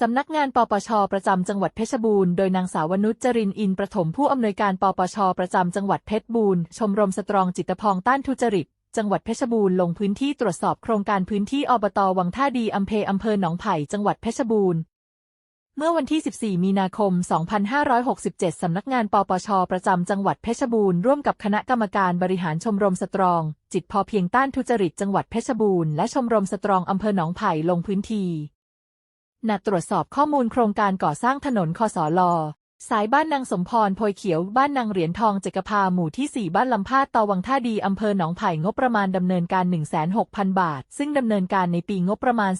สำนักงานปปช ประจำจังหวัดเพชรบูรณ์ โดยนางสาวนุชจรินอินประถมผู้อำนวยการปปช ประจำจังหวัดเพชรบูรณ์ ชมรมสตรองจิตพองต้านทุจริต จังหวัดเพชรบูรณ์ลงพื้นที่ตรวจสอบโครงการพื้นที่อบตวังท่าดีอำเภออำเภอหนองไผ่ จังหวัดเพชรบูรณ์ เมื่อวันที่ 14 มีนาคม 2567 สำนักงานปปช ประจำจังหวัดเพชรบูรณ์ร่วมกับคณะกรรมการบริหารชมรมสตรอง จิตพอเพียงต้านทุจริต จังหวัดเพชรบูรณ์และชมรมสตรองอำเภอหนองไผ่ลงพื้นที่ นัดตรวจสอบข้อมูลโครงการก่อสร้างถนนคสลอสายบ้านนางสมพรโพยเขียว บ้านนางเหรียญทองเจกพาหมู่ที่ 4 บ้านลำพาดตอวังท่าดีอำเภอหนองไผ่งบประมาณดำเนินการ 16,000 บาท ซึ่งดำเนินการในปีงบประมาณ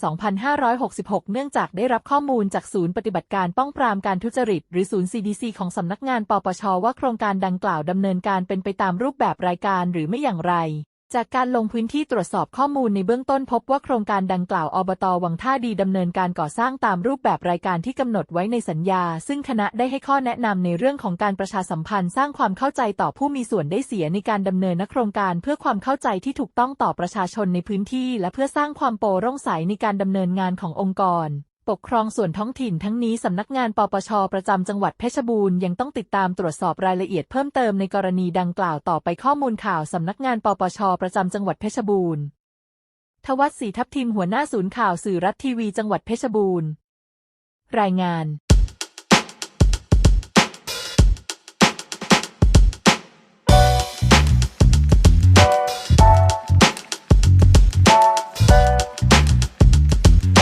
2566 เนื่องจากได้รับข้อมูลจากศูนย์ปฏิบัติการป้องปรามการทุจริต หรือศูนย์ CDC ของสำนักงานปปชว่าโครงการดังกล่าวดำเนินการเป็นไปตามรูปแบบรายการหรือไม่อย่างไร จากการลงพื้นที่ตรวจสอบข้อมูลในเบื้องต้นพบว่าโครงการดังกล่าวอบตวังท่าดีดำเนินการก่อสร้างตามรูปแบบรายการที่กำหนดไว้ในสัญญา ซึ่งคณะได้ให้ข้อแนะนำในเรื่องของการประชาสัมพันธ์ สร้างความเข้าใจต่อผู้มีส่วนได้เสียในการดำเนินโครงการเพื่อความเข้าใจที่ถูกต้องต่อประชาชนในพื้นที่ และเพื่อสร้างความโปร่งใสในการดำเนินงานขององค์กร ปกครองส่วนท้องถิ่นทั้งนี้สำนักงานปปช ประจำจังหวัดเพชรบูรณ์ยังต้องติดตามตรวจสอบรายละเอียดเพิ่มเติมในกรณีดังกล่าวต่อไปข้อมูลข่าวสำนักงานปปช ประจำจังหวัดเพชรบูรณ์ทวัฒน์ศรีทัพทิมหัวหน้าศูนย์ข่าวสื่อรัฐทีวีจังหวัดเพชรบูรณ์ รายงาน